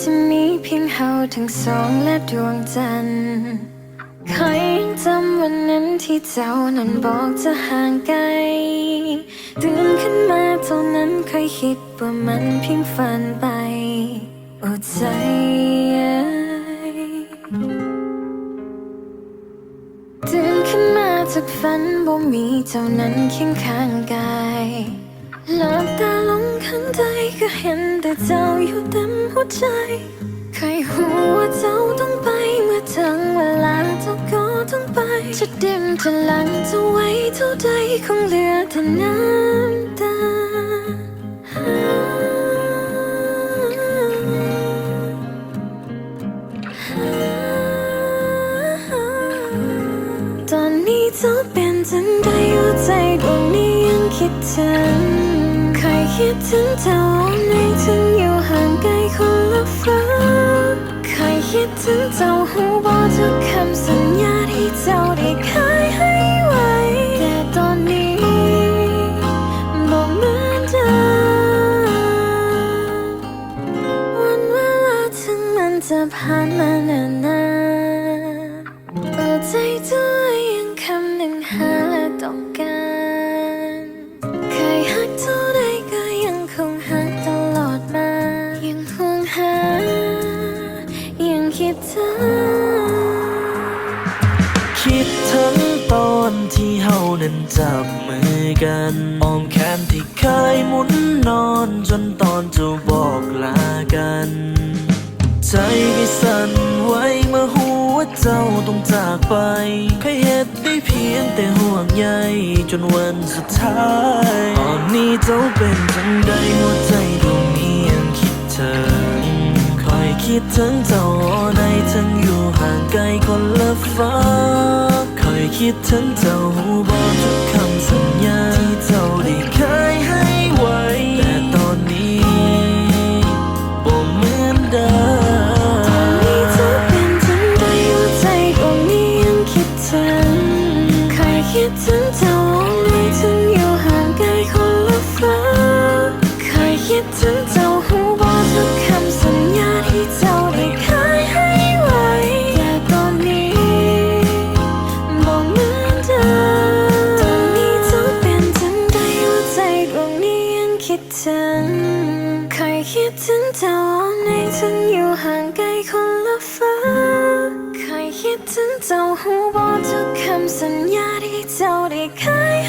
จะมีเพียงเฮาทั้งสองและดวงจันทร์ใคอยยังจำวันนั้นที่เจ้านั้นบอกจะห่างไกลตื่นขึ้นมาเท่านั้นเคยคิดว่ามันเพียงฝันไปโอ้ใจตื่นขึ้นมาจากฝันบ่มีเจ้านั้นเคียงข้างกาย หลับตาลงข้างใจก็เห็นแต่เจ้าอยู่เต็มหัวใจ ใครหูว่าเจ้าต้องไปเมื่อถึงเวลาเจ้าก็ต้องไป จะดิ่มจะหลังจะไว้เท่าใดคงเหลือแต่น้ำตาตอนนี้เจ้าเป็นจังใดหัวใจดวงนี้ยังคิดถึง คิดถึงเจ้าในถึงอยู่ห่างไกลคนละฟ้าเคยคิดถึงเจ้าหูบอกทุกคำสัญญาที่เจ้าได้เคยให้ไว้ แต่ตอนนี้บอกเหมือนเดิมวันเวลาถึงมันจะผ่านมานานนาน คิดถึงคิดถึงตอนที่เฮานั้นจับมือกันอ้อมแขนที่เคยหมุนนอนจนตอนจะบอกลากัน ใจก็สั่นไหวเมื่อหัวาเจ้าต้องจากไปเคยเหตุได้เพียงแต่ห่วงใยจนวันสุดท้าย ตอนนี้เจ้าเป็นจังใดหัวใจดวงนี้ยังคิดถึงคอยคิดถึงเจ้า ฟ้าคอยคิดถึงเจ้าหูบอกทุกคำสัญญา เคยคิดถึงเจ้าในถึงอยู่ห่างไกลคนละฟ้า เคยคิดถึงเจ้าหูบอกทุกคำสัญญาที่เจ้าได้เคย